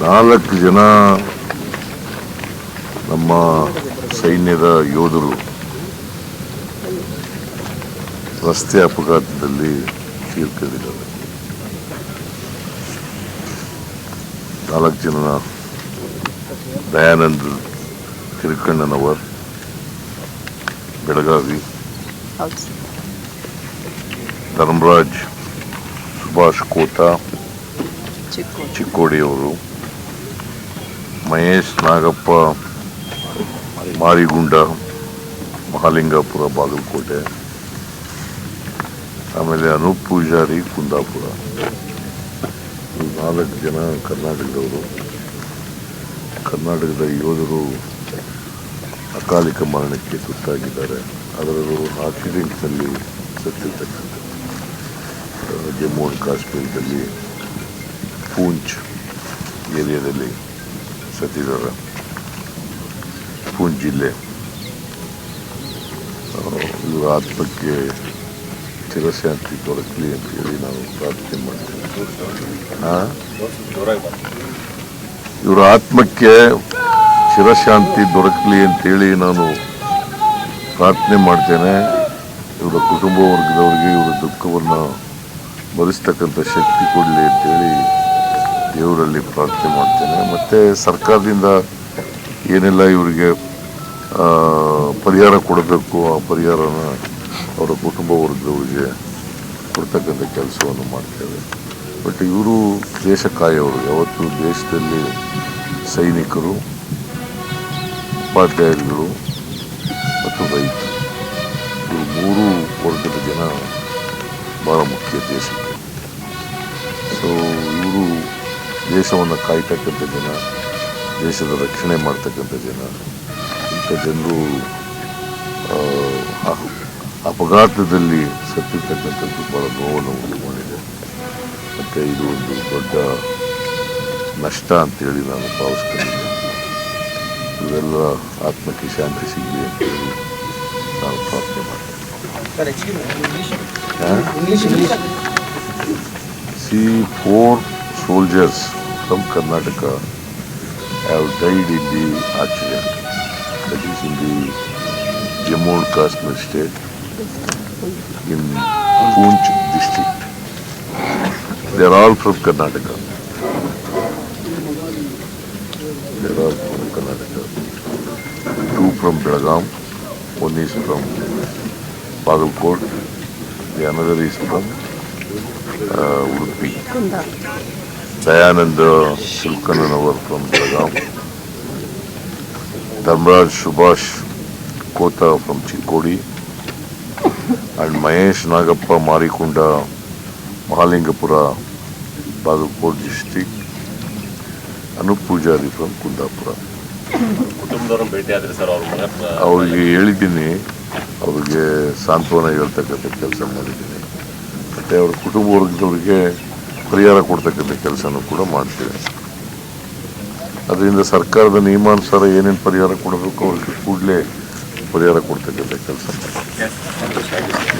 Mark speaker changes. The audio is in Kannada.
Speaker 1: ನಾಲ್ಕು ಜನ ನಮ್ಮ ಸೈನ್ಯದ ಯೋಧರು ರಸ್ತೆ ಅಪಘಾತದಲ್ಲಿ ತೀರ್ಕೊಂಡಿದ್ದಾರೆ ನಾಲ್ಕು ಜನ ದಯಾನಂದ್ ತಿರುಕಣ್ಣನವರ್ ಬೆಳಗಾವಿ ಧರ್ಮರಾಜ್ ಸುಭಾಷ್ ಕೋತಾ
Speaker 2: ಚಿಕ್ಕೋಡಿ
Speaker 1: ಚಿಕ್ಕೋಡಿಯವರು. ಮಹೇಶ್ ನಾಗಪ್ಪ ಮಾರಿಗುಂಡ ಮಹಾಲಿಂಗಾಪುರ ಬಾಗಲಕೋಟೆ. ಆಮೇಲೆ ಅನೂಪ್ ಪೂಜಾರಿ ಕುಂದಾಪುರ. ನಾಲ್ಕು ಜನ ಕರ್ನಾಟಕದವರು. ಕರ್ನಾಟಕದ ಯೋಧರು ಅಕಾಲಿಕ ಮರಣಕ್ಕೆ ತುತ್ತಾಗಿದ್ದಾರೆ. ಅದರಲ್ಲೂ ಆಕ್ಸಿಡೆಂಟ್ನಲ್ಲಿ ಸತ್ತಿರ್ತಕ್ಕಂಥದ್ದು ಆ, ಜಮ್ಮು ಆ್ಯಂಡ್ ಕಾಶ್ಮೀರದಲ್ಲಿ ಪೂಂಚ್ ಏರಿಯಾದಲ್ಲಿ ಸತ್ತಿದ್ದಾರೆ ಪೂಂಚ್ ಜಿಲ್ಲೆ ಇವರ ಆತ್ಮಕ್ಕೆ ಚಿರಶಾಂತಿ ದೊರಕಲಿ ಅಂತ ಹೇಳಿ ನಾವು ಪ್ರಾರ್ಥನೆ ಮಾಡ್ತೇವೆ? ಇವರ ಆತ್ಮಕ್ಕೆ ಚಿರಶಾಂತಿ ದೊರಕಲಿ ಅಂತೇಳಿ ನಾನು ಪ್ರಾರ್ಥನೆ ಮಾಡ್ತೇನೆ ಇವರ ಕುಟುಂಬ ವರ್ಗದವರಿಗೆ ಇವರ ದುಃಖವನ್ನು ಭರಿಸ್ತಕ್ಕಂಥ ಶಕ್ತಿ ಕೊಡಲಿ ಅಂತೇಳಿ ದೇವರಲ್ಲಿ ಪ್ರಾರ್ಥನೆ ಮಾಡ್ತೇನೆ. ಮತ್ತು ಸರ್ಕಾರದಿಂದ ಏನೆಲ್ಲ ಇವರಿಗೆ ಪರಿಹಾರ ಕೊಡಬೇಕು, ಆ ಪರಿಹಾರನ ಅವರ ಕುಟುಂಬ ವರ್ಗದವರಿಗೆ ಕೊಡ್ತಕ್ಕಂಥ ಕೆಲಸವನ್ನು ಮಾಡ್ತೇವೆ. ಬಟ್ ಇವರು ದೇಶ ಕಾಯೋರು ಯಾವತ್ತು ದೇಶದಲ್ಲಿ ಸೈನಿಕರು ಉಪಾಧ್ಯಾಯರುಗಳು ಮತ್ತು ರೈತರು. ಇವರು ಮೂರು ವರ್ಗದ ಜನ ಭಾಳ ಮುಖ್ಯ ದೇಶಕ್ಕೆ. ಸೊ ದೇಶವನ್ನು ಕಾಯ್ತಕ್ಕಂಥ ಜನ ದೇಶದ ರಕ್ಷಣೆ ಮಾಡ್ತಕ್ಕಂಥ ಜನ ಇಂಥ ಜನರು ಅಪಘಾತದಲ್ಲಿ ಸತ್ತಿರ್ತಕ್ಕಂಥದ್ದು ಬಹಳ ನೋವನ್ನು ಉಂಟು ಮಾಡಿದೆ ಮತ್ತು ಇದು ಒಂದು ದೊಡ್ಡ ನಷ್ಟ ಅಂತೇಳಿ ನಾನು ಭಾವಿಸ್ಕೊಂಡಿದ್ದೆ. ಇವೆಲ್ಲ ಆತ್ಮಕ್ಕೆ ಶಾಂತಿ ಸಿಗಲಿ ಅಂತೇಳಿ ನಾನು ಪ್ರಾರ್ಥನೆ ಮಾಡ್ತೇನೆ. C four soldiers from Karnataka have died in the accident. That is in the Jammu and Kashmir state, in Poonch district. They are all from Karnataka. They are all from Karnataka. Two from Belgaum, one is from Bagalkot, the another is from uh, Udupi. Dayanand ಶುಲ್ಕನವರು ಬಂದಾಗ Dharmaraj Subhash Kota from Chikkodi and Mahesh Nagappa Marikonda Mahalingapura
Speaker 3: Bagalpur district Anoop Pujari from Kundapura
Speaker 1: ಅವ್ರಿಗೆ ಹೇಳಿದ್ದೀನಿ. ಅವ್ರಿಗೆ ಸಾಂತ್ವನ ಹೇಳ್ತಕ್ಕಂಥ ಕೆಲಸ ಮಾಡಿದ್ದೀನಿ. ಮತ್ತೆ ಅವ್ರ ಕುಟುಂಬ ವರ್ಗದವ್ರಿಗೆ ಪರಿಹಾರ ಕೊಡ್ತಕ್ಕಂಥ ಕೆಲಸನೂ ಕೂಡ ಮಾಡ್ತೀವಿ. ಅದರಿಂದ ಸರ್ಕಾರದ ನಿಯಮಾನುಸಾರ ಏನೇನು ಪರಿಹಾರ ಕೊಡಬೇಕು ಅವ್ರಿಗೆ ಕೂಡಲೇ ಪರಿಹಾರ ಕೊಡ್ತಕ್ಕಂಥ ಕೆಲಸ